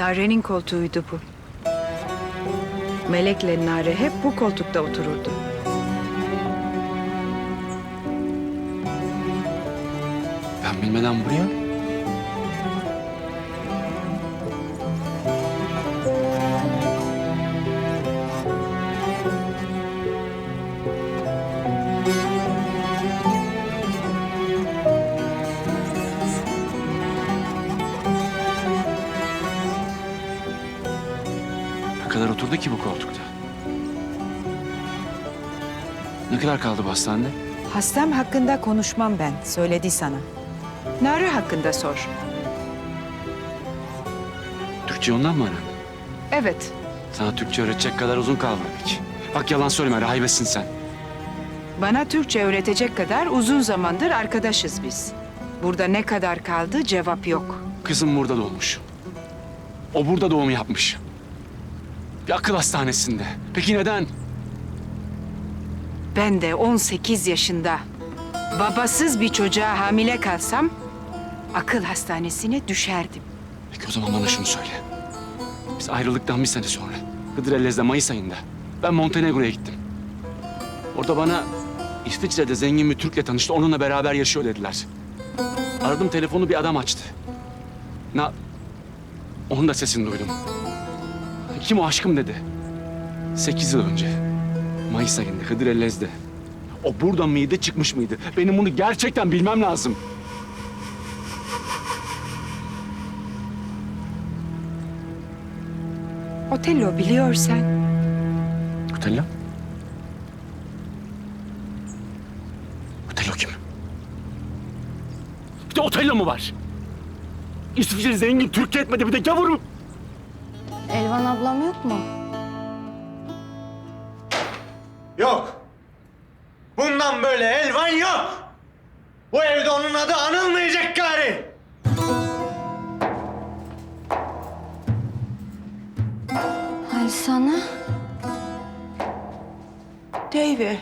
Nare'nin koltuğuydu bu. Melek'le Nare hep bu koltukta otururdu. Ben bilmeden buraya. Hastanede? Hastam hakkında konuşmam ben, söyledi sana. Nare hakkında sor. Türkçe ondan mı öğrendin? Evet, Sana Türkçe öğretecek kadar uzun kalmadık. Bak yalan söyleme, rahibesin sen. bana Türkçe öğretecek kadar uzun zamandır arkadaşız biz. Burada ne kadar kaldı cevap yok. Kızım burada doğmuş. O burada doğum yapmış. Bir akıl hastanesinde. Peki neden? Ben de 18 yaşında babasız bir çocuğa hamile kalsam akıl hastanesine düşerdim. Peki o zaman bana şunu söyle. Biz ayrıldıktan bir sene sonra, Hıdrellez'de Mayıs ayında ben Montenegro'ya gittim. Orada bana İsviçre'de zengin bir Türk'le tanıştı, onunla beraber yaşıyor dediler. Aradım telefonu bir adam açtı. Na... Onun da sesini duydum. Kim o aşkım dedi. Sekiz yıl önce. Mayıs ayında Hıdrellez'de. O burada mıydı, çıkmış mıydı? Benim bunu gerçekten bilmem lazım. Otello biliyorsan Otello? Otello kim? Bir de Otello mu var? İsviçre zengin Türkiye etmedi bir de gavur mu? Elvan ablam yok mu? Deyve.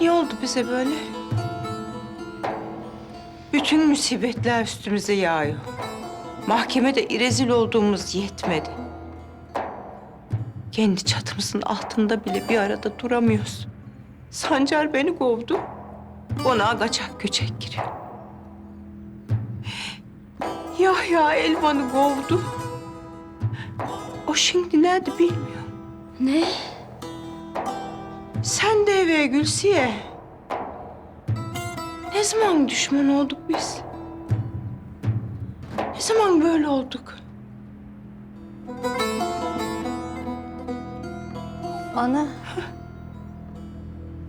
Ne oldu bize böyle? Bütün musibetler üstümüze yağıyor. Mahkemede rezil olduğumuz yetmedi. Kendi çatımızın altında bile bir arada duramıyoruz. Sancar beni kovdu. Ona kaçak göçek giriyor. Yahya Elvan'ı kovdu. O şimdi nerede bilmiyorum. Ne? Sen de eve Gülsiye. Ne zaman düşman olduk biz? Ne zaman böyle olduk? Ana.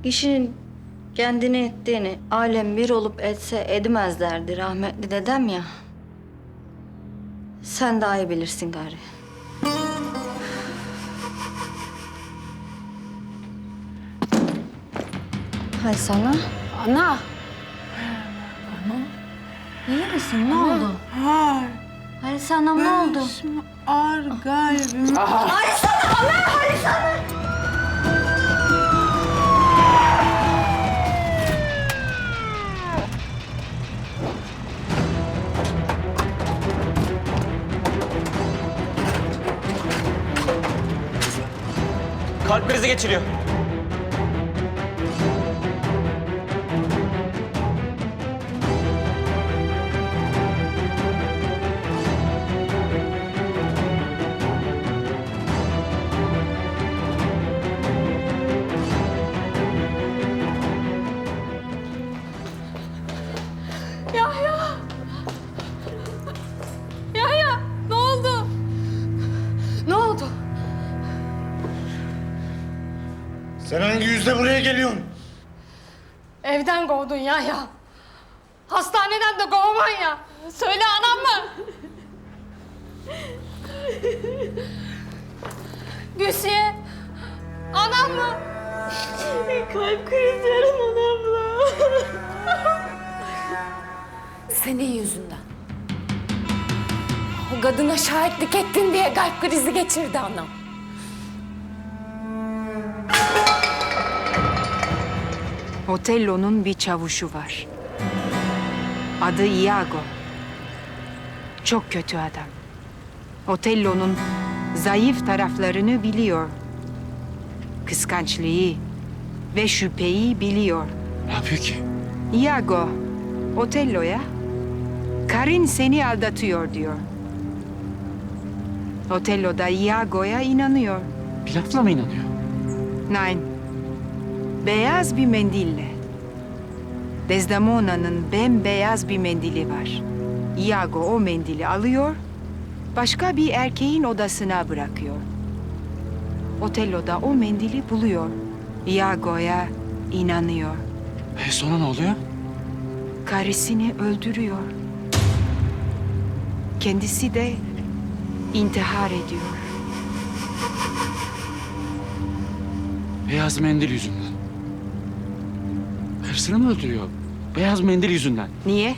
Kişinin kendini ettiğini alem bir olup etse edemezlerdi rahmetli dedem ya. Sen daha iyi bilirsin gari. Hay sana. Ana. Ana. İyi misin? Ne oldu? Har, Halis anam ne oldu? ağır kalbim. Kalp krizi geçiriyor. Gülsiye. Anam mı? Kalp krizi yarım anamla. Senin yüzünden. O kadına şahitlik ettin diye kalp krizi geçirdi anam. Otello'nun bir çavuşu var. Adı Iago. Çok kötü adam. Otello'nun zayıf taraflarını biliyor. Kıskançlığı ve şüpheyi biliyor. Ne yapıyor ki? Iago, Otello'ya karın seni aldatıyor diyor. Otello da Iago'ya inanıyor. Bir lafla mı inanıyor? Nein. Beyaz bir mendille. Desdemona'nın bembeyaz bir mendili var. Iago o mendili alıyor, başka bir erkeğin odasına bırakıyor. Otello da o mendili buluyor. Iago'ya inanıyor. E sonra ne oluyor? Karısını öldürüyor. Kendisi de intihar ediyor. Beyaz mendil yüzünden. Karısını mı öldürüyor? Beyaz mendil yüzünden. Niye?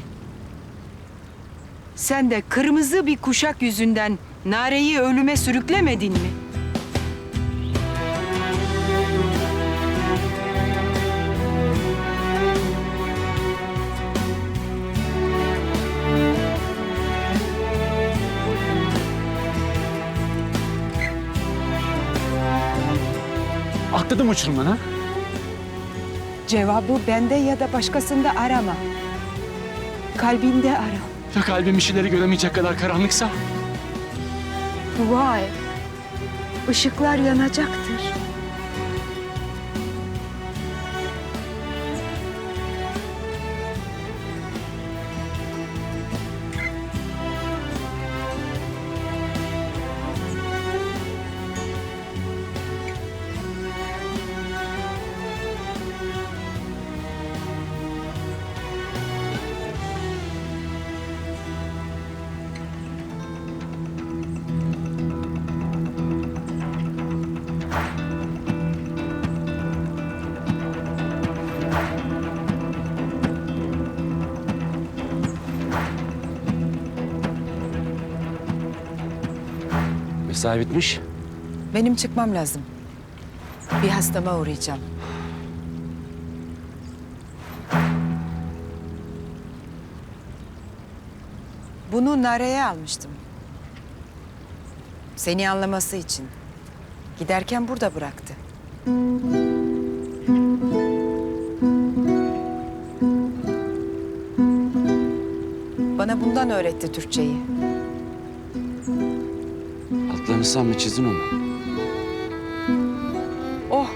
Sen de kırmızı bir kuşak yüzünden Nare'yi ölüme sürüklemedin mi? Atladım uçurumdan ha? Cevabı bende ya da başkasında arama. Kalbinde ara. Ya kalbim bir göremeyecek kadar karanlıksa? Dua et. Işıklar yanacaktır. Mesai bitmiş. Benim çıkmam lazım. Bir hastama uğrayacağım. Bunu Nare'ye almıştım. Seni anlaması için. Giderken burada bıraktı. Bana bundan öğretti Türkçeyi. Altlarını sen mi çizdin onu? Oh,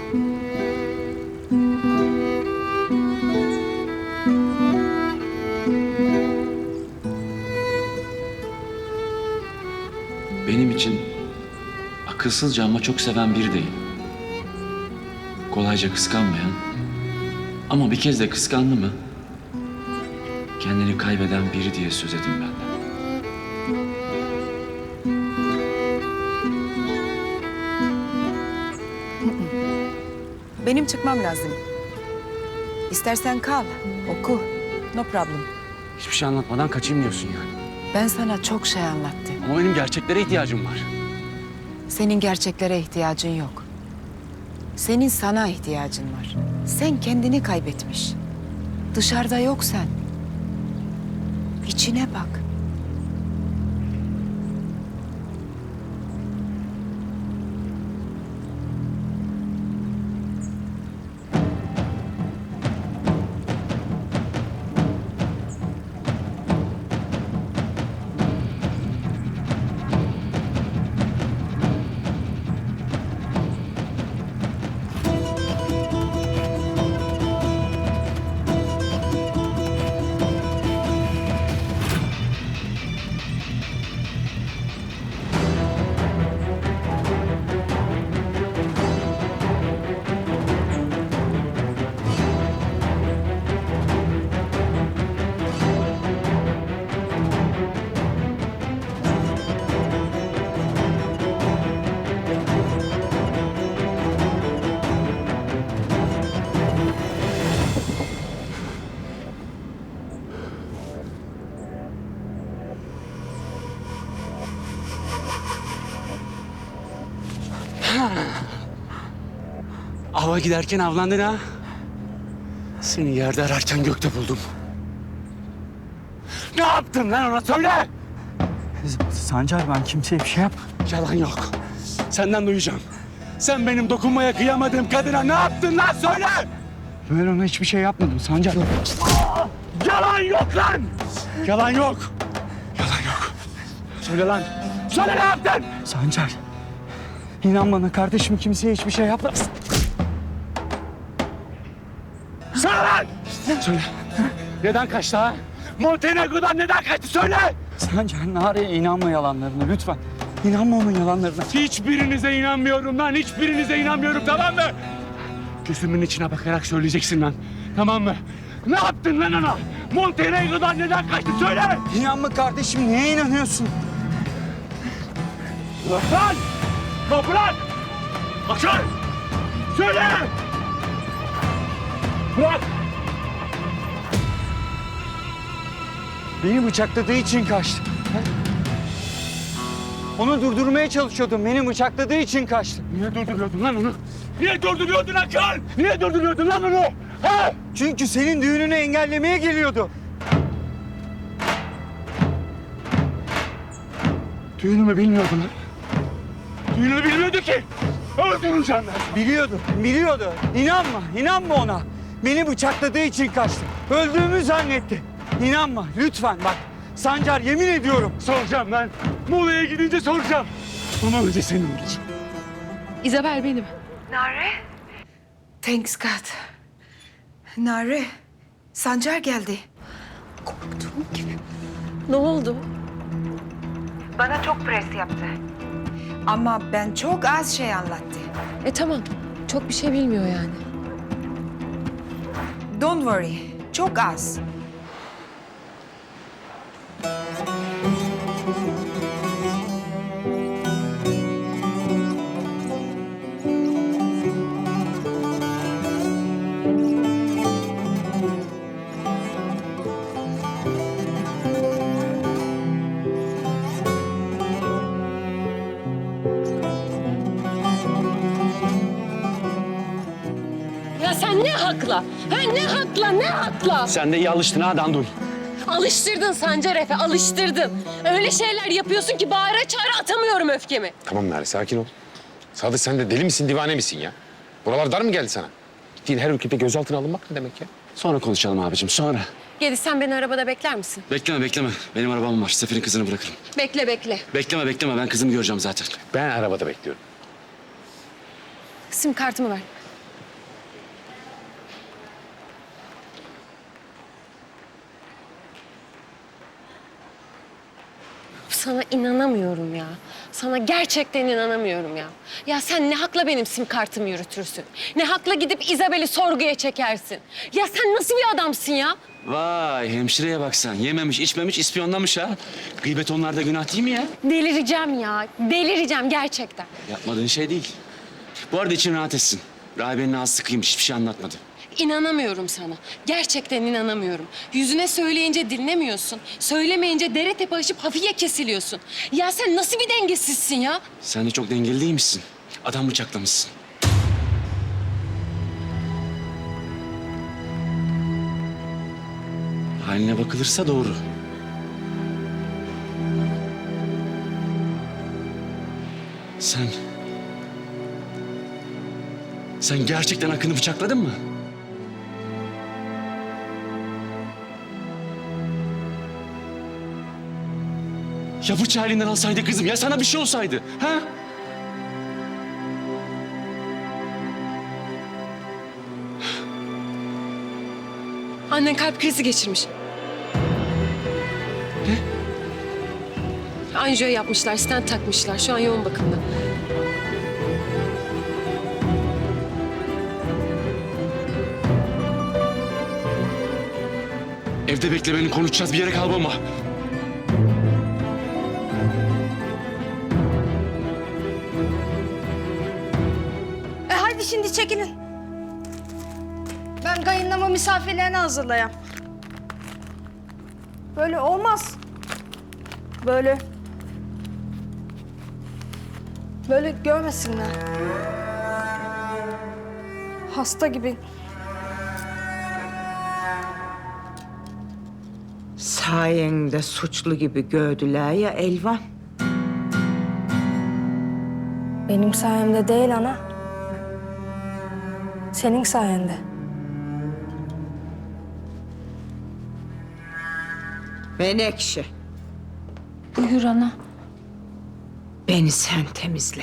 Benim için akılsızca ama çok seven biri değil. Kolayca kıskanmayan ama bir kez de kıskandı mı kendini kaybeden biri diye söz edin benden. Benim çıkmam lazım. İstersen kal, oku. No problem. Hiçbir şey anlatmadan kaçayım diyorsun yani. Ben sana çok şey anlattım. Ama benim gerçeklere ihtiyacım var. Senin gerçeklere ihtiyacın yok. Senin sana ihtiyacın var. Sen kendini kaybetmiş. Dışarıda yok sen. İçine bak. Ava giderken avlandın ha. Seni yerde ararken gökte buldum. Ne yaptın lan ona söyle. Sancar ben kimseye bir şey yap. Yalan yok. Senden duyacağım. Sen benim dokunmaya kıyamadığım kadına ne yaptın lan söyle! Ben ona hiçbir şey yapmadım Sancar. Yalan yok lan! Yalan yok. Yalan yok. Söyle lan. Söyle ne yaptın? Sancar. İnan bana kardeşim kimseye hiçbir şey yapmadı. Söyle lan! Söyle. Neden kaçtı ha? Montenegro'dan neden kaçtı söyle! Sancar Nare'ye inanma yalanlarına lütfen. İnanma onun yalanlarına. Hiçbirinize inanmıyorum lan. Hiçbirinize inanmıyorum tamam mı? Gözümün içine bakarak söyleyeceksin lan. Tamam mı? Ne yaptın lan ona? Montenegro'dan neden kaçtı söyle! İnanma kardeşim neye inanıyorsun? Lan! Kapılar! Açar! Söyle! Bırak! Beni bıçakladığı için kaçtı. Onu durdurmaya çalışıyordum. Beni bıçakladığı için kaçtı. Niye durduruyordun lan onu? Niye durduruyordun Akal? Niye durduruyordun lan onu? Ha? Çünkü senin düğününü engellemeye geliyordu. Düğünümü bilmiyordu lan. Düğünümü bilmiyordu ki. Öldüreceğim ben. Biliyordu, biliyordu. İnanma, inanma ona. Beni bıçakladığı için kaçtı. Öldüğümü zannetti. İnanma, lütfen bak. Sancar yemin ediyorum. Soracağım lan. Muğla'ya gidince soracağım. Ama önce seni vuracağım. İzabel benim. Thanks God. Nare, Sancar geldi. Ne oldu? Bana çok pres yaptı. Ama ben çok az şey anlattı. E tamam. Çok bir şey bilmiyor yani. Don't worry, çok az. Ya sen ne hakla? Ha ne hakla, ne hakla? Sen de iyi alıştın ha Dandun. Alıştırdın Sancar Efe, alıştırdın. Öyle şeyler yapıyorsun ki bağıra çağıra atamıyorum öfkemi. Tamam Nare sakin ol. Sadık sen de deli misin divane misin ya? Buralar dar mı geldi sana? Gittiğin her ülkede gözaltına alınmak ne demek ya? Sonra konuşalım abicim sonra. Gedi sen beni arabada bekler misin? Bekleme bekleme. Benim arabam var. Sefer'in kızını bırakırım. Bekle bekle. Bekleme bekleme. Ben kızımı göreceğim zaten. Ben arabada bekliyorum. Sim kartımı ver. Sana inanamıyorum ya. Sana gerçekten inanamıyorum ya. Ya sen ne hakla benim sim kartımı yürütürsün? Ne hakla gidip İzabel'i sorguya çekersin? Ya sen nasıl bir adamsın ya? Vay hemşireye bak sen. Yememiş içmemiş ispiyonlamış ha. Gıybet onlarda günah değil mi ya? Delireceğim ya. Delireceğim gerçekten. Yapmadığın şey değil. Bu arada için rahat etsin. Rahibenin ağzı sıkıymış. Hiçbir şey anlatmadı. İnanamıyorum sana. Gerçekten inanamıyorum. Yüzüne söyleyince dinlemiyorsun. Söylemeyince dere tepe aşıp hafiye kesiliyorsun. Ya sen nasıl bir dengesizsin ya? Sen de çok dengeli değilmişsin. Adam bıçaklamışsın. Haline bakılırsa doğru. Sen... Sen gerçekten Akın'ı bıçakladın mı? Ya bıçağı elinden alsaydı kızım ya sana bir şey olsaydı. Ha? Annen kalp krizi geçirmiş. Ne? Anjiyo yapmışlar, stent takmışlar. Şu an yoğun bakımda. Evde bekle beni konuşacağız bir yere kalmama. Şimdi çekilin. Ben kayınlama misafirlerini hazırlayayım. Böyle olmaz. Böyle. Böyle görmesinler. Hasta gibi. Sayende suçlu gibi gördüler ya Elvan. Benim sayemde değil ana. Senin sayende. Menekşe, Buyur ana. beni sen temizle.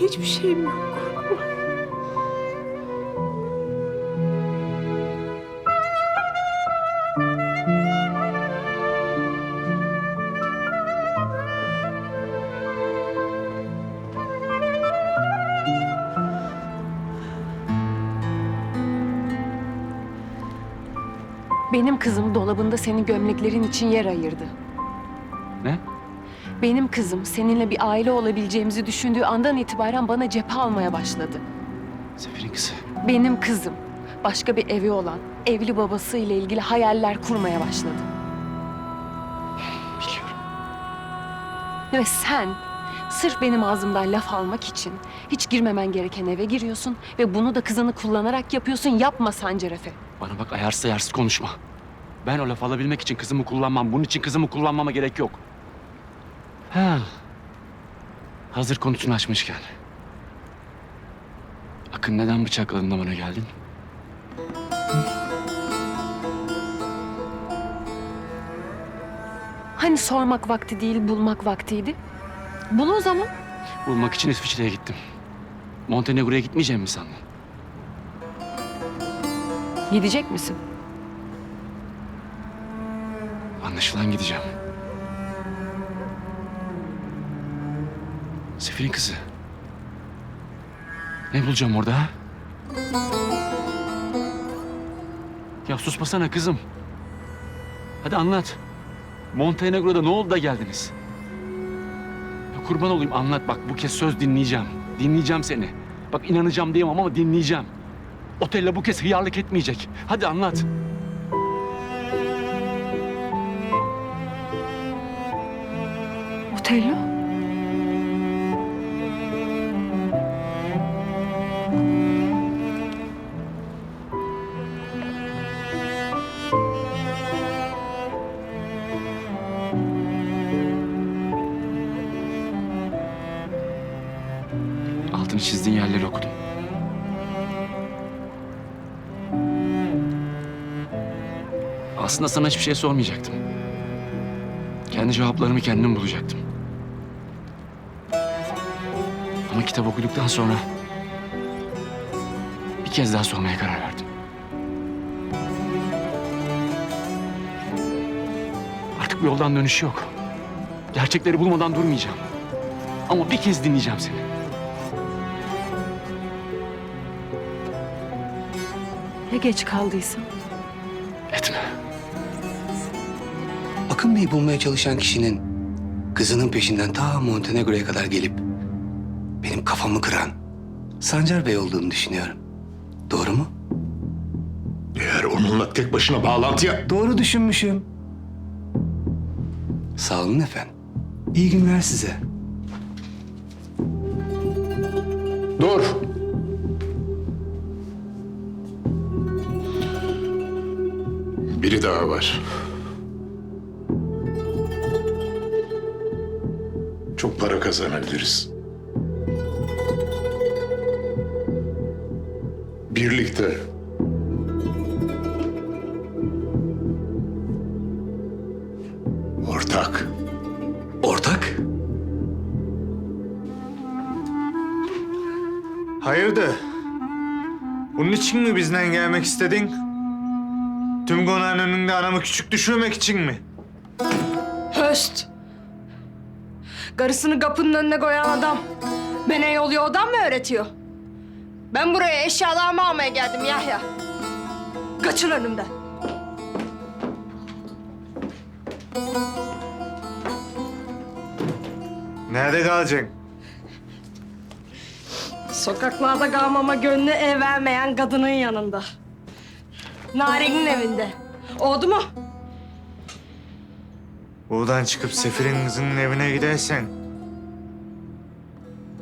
Hiçbir şeyim yok korkma. Benim kızım dolabında senin gömleklerin için yer ayırdı. Ne? Benim kızım seninle bir aile olabileceğimizi düşündüğü andan itibaren bana cephe almaya başladı. Seferin kızı. Benim kızım başka bir evi olan, evli babası ile ilgili hayaller kurmaya başladı. Biliyorum. Ve sen sırf benim ağzımdan laf almak için hiç girmemen gereken eve giriyorsun ve bunu da kızını kullanarak yapıyorsun. Yapma Sancar Efe. Bana bak ayarsız ayarsız konuşma. Ben o lafı alabilmek için kızımı kullanmam. Bunun için kızımı kullanmama gerek yok. Ha. Hazır konusunu açmışken. Akın neden bıçakladın da bana geldin? Hani sormak vakti değil, bulmak vaktiydi? Bul o zaman. Bulmak için İsviçre'ye gittim. Montenegro'ya gitmeyeceğim mi sandın? Gidecek misin? Anlaşılan gideceğim. Sefir'in kızı. Ne bulacağım orada ha? Ya susmasana kızım. Hadi anlat. Montenegro'da ne oldu da geldiniz? Ya kurban olayım anlat bak bu kez söz dinleyeceğim. Dinleyeceğim seni. Bak inanacağım diyemem ama dinleyeceğim. Otelle bu kez hıyarlık etmeyecek. Hadi anlat. Otello? Aslında sana hiçbir şey sormayacaktım. Kendi cevaplarımı kendim bulacaktım. Ama kitap okuduktan sonra bir kez daha sormaya karar verdim. Artık bu yoldan dönüş yok. Gerçekleri bulmadan durmayacağım. Ama bir kez dinleyeceğim seni. Ya geç kaldıysam? Bey'i bulmaya çalışan kişinin kızının peşinden ta Montenegro'ya kadar gelip benim kafamı kıran Sancar Bey olduğunu düşünüyorum. Doğru mu? Eğer onunla tek başına bağlantıya... Doğru düşünmüşüm. Sağ olun efendim. İyi günler size. Dur. Biri daha var. Para kazanabiliriz. Birlikte. Ortak. Ortak? Hayırdır? Bunun için mi bizden gelmek istedin? Tüm konağın önünde anamı küçük düşürmek için mi? Höst. Karısını kapının önüne koyan adam bana yol yoldan mı öğretiyor? Ben buraya eşyalarımı almaya geldim Yahya. Kaçın önümden. Nerede kalacaksın? Sokaklarda kalmama gönlü ev vermeyen kadının yanında. Narenin evinde. Oldu mu? Buradan çıkıp Sefir'in kızının evine gidersen...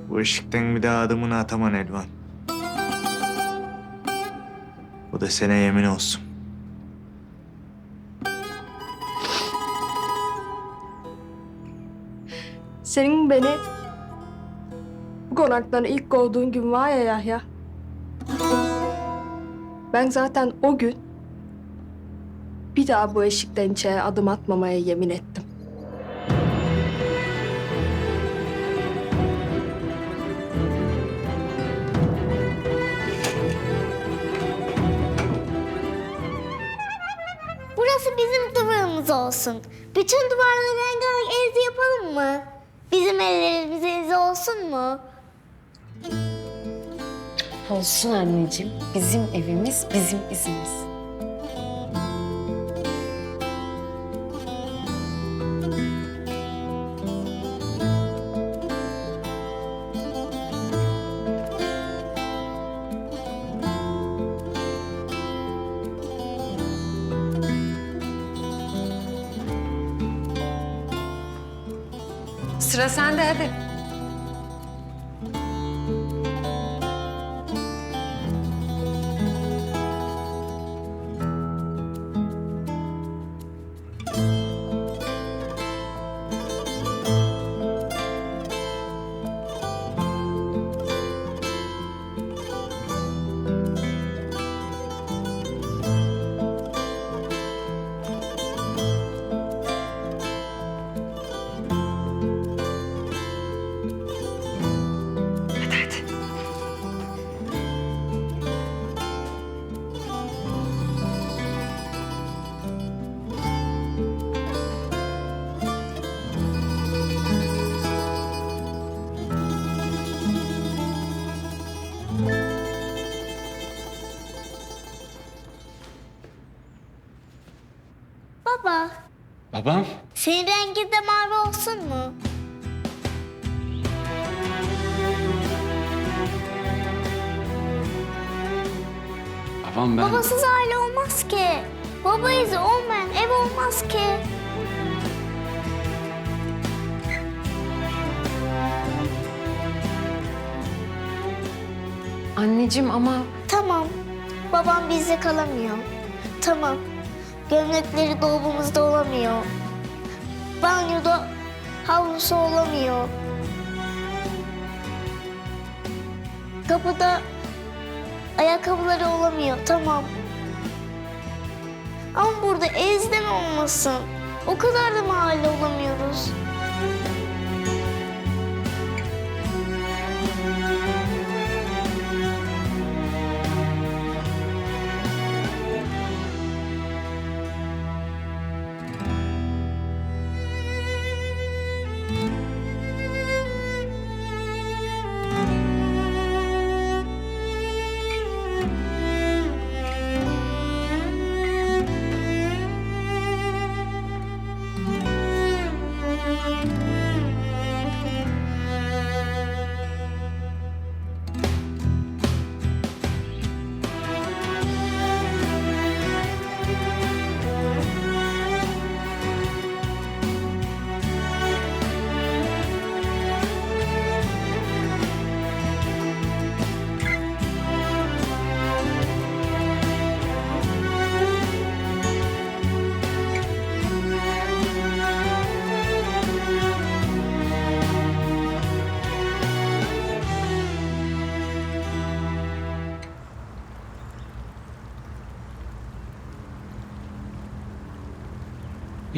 ...bu ışıktan bir daha adımını ataman Elvan. Bu da sana yemin olsun. Senin beni bu konaktan ilk kovduğun gün var ya Yahya. Ben zaten o gün bir daha bu eşikten içeri adım atmamaya yemin ettim. Burası bizim duvarımız olsun. Bütün duvarları rengarenk evde yapalım mı? Bizim ellerimiz evde olsun mu? Olsun anneciğim. Bizim evimiz, bizim izimiz. Babam? senin rengi de mavi olsun mu? Babam ben... Babasız aile olmaz ki. Baba izi olmayan ev olmaz ki. Anneciğim ama Tamam, babam bizde kalamıyor. Tamam, gömlekleri dolabımızda olamıyor. Banyoda havlusu olamıyor. Kapıda ayakkabıları olamıyor, tamam. Ama burada ezden olmasın. O kadar da mahalle olamıyoruz.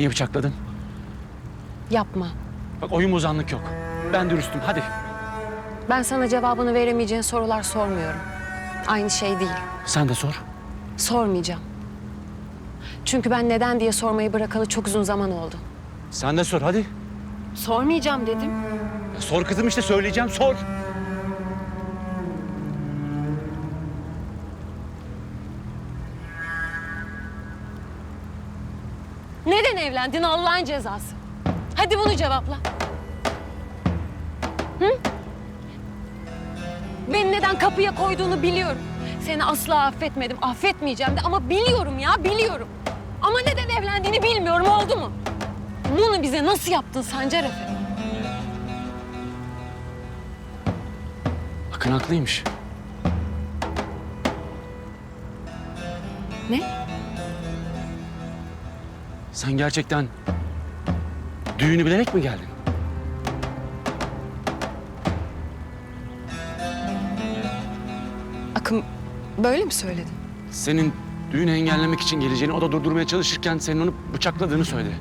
Niye bıçakladın? Yapma. Bak oyun bozanlık yok. Ben dürüstüm hadi. Ben sana cevabını veremeyeceğin sorular sormuyorum. Aynı şey değil. Sen de sor. Sormayacağım. Çünkü ben neden diye sormayı bırakalı çok uzun zaman oldu. Sen de sor hadi. Sormayacağım dedim. Ya sor kızım işte söyleyeceğim sor. Evlendin Allah'ın cezası? Hadi bunu cevapla. Hı? Beni neden kapıya koyduğunu biliyorum. Seni asla affetmedim, affetmeyeceğim de ama biliyorum ya, biliyorum. Ama neden evlendiğini bilmiyorum, oldu mu? Bunu bize nasıl yaptın Sancar Efe? Akın haklıymış. Ne? Sen gerçekten düğünü bilerek mi geldin? Akın böyle mi söyledin? Senin düğünü engellemek için geleceğini o da durdurmaya çalışırken senin onu bıçakladığını söyledi.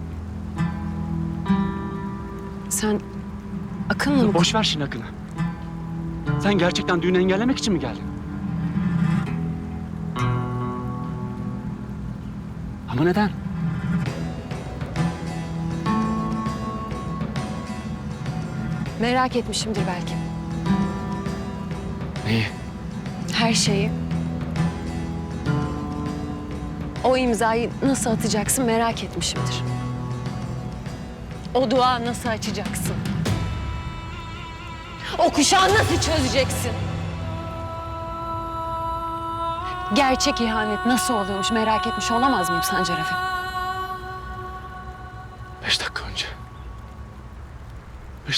Sen Akın'la mı? Boş ver şimdi Akın'ı. Sen gerçekten düğünü engellemek için mi geldin? Ama neden? Merak etmişimdir belki. Neyi? Her şeyi. O imzayı nasıl atacaksın merak etmişimdir. O dua nasıl açacaksın? O kuşağı nasıl çözeceksin? Gerçek ihanet nasıl oluyormuş merak etmiş olamaz mıyım Sancar Efe?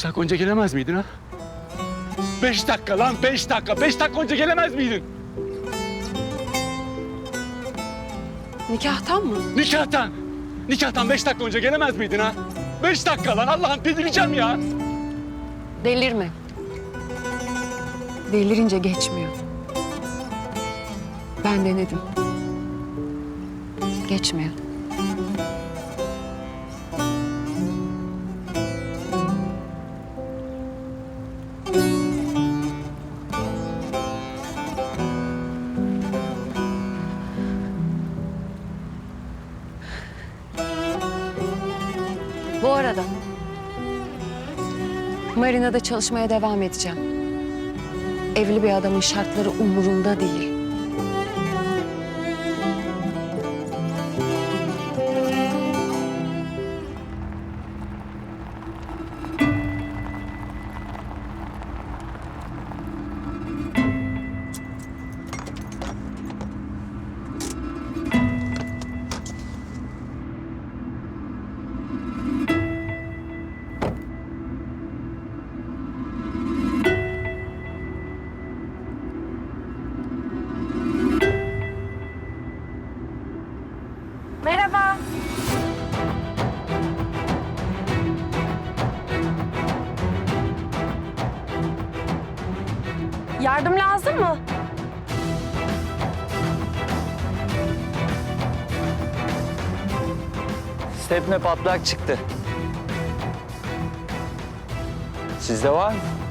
Beş dakika önce gelemez miydin ha? Beş dakika lan beş dakika. Beş dakika önce gelemez miydin? Nikahtan mı? Nikahtan. Nikahtan beş dakika önce gelemez miydin ha? Beş dakika lan Allah'ım delireceğim ya. Delirme. Delirince geçmiyor. Ben denedim. Geçmiyor. Marinada çalışmaya devam edeceğim. Evli bir adamın şartları umurumda değil. Stepne patlak çıktı. Sizde var mı?